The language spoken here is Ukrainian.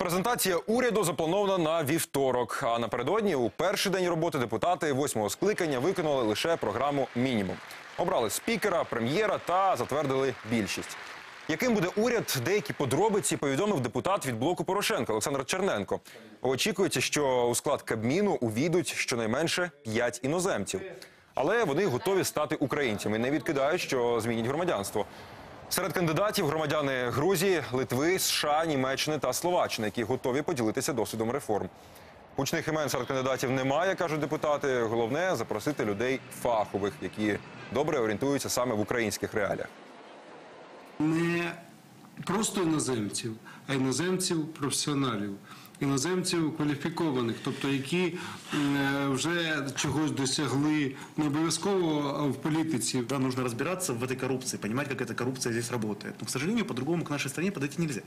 Презентація уряду запланована на вівторок. А напередодні у перший день роботи депутати восьмого скликання виконали лише програму мінімум. Обрали спікера, прем'єра та затвердили більшість. Яким буде уряд, деякі подробиці повідомив депутат від блоку Порошенка Олександр Черненко. Очікується, що у склад Кабміну увійдуть щонайменше п'ять іноземців. Але вони готові стати українцями. Не відкидають, що змінять громадянство. Серед кандидатів громадяни Грузії, Литви, США, Німеччини та Словаччини, які готові поділитися досвідом реформ. Гучних імен серед кандидатів немає, кажуть депутати. Головне запросити людей фахових, які добре орієнтуються саме в українських реаліях. не просто іноземців, а іноземців професіоналів, іноземців кваліфікованих, тобто які е, вже чогось досягли не обов'язково в політиці. Да, нужно розбиратися в этой коррупции, понимать, как эта коррупция здесь работает. Но, к сожалению, по-другому к нашей стране подойти нельзя.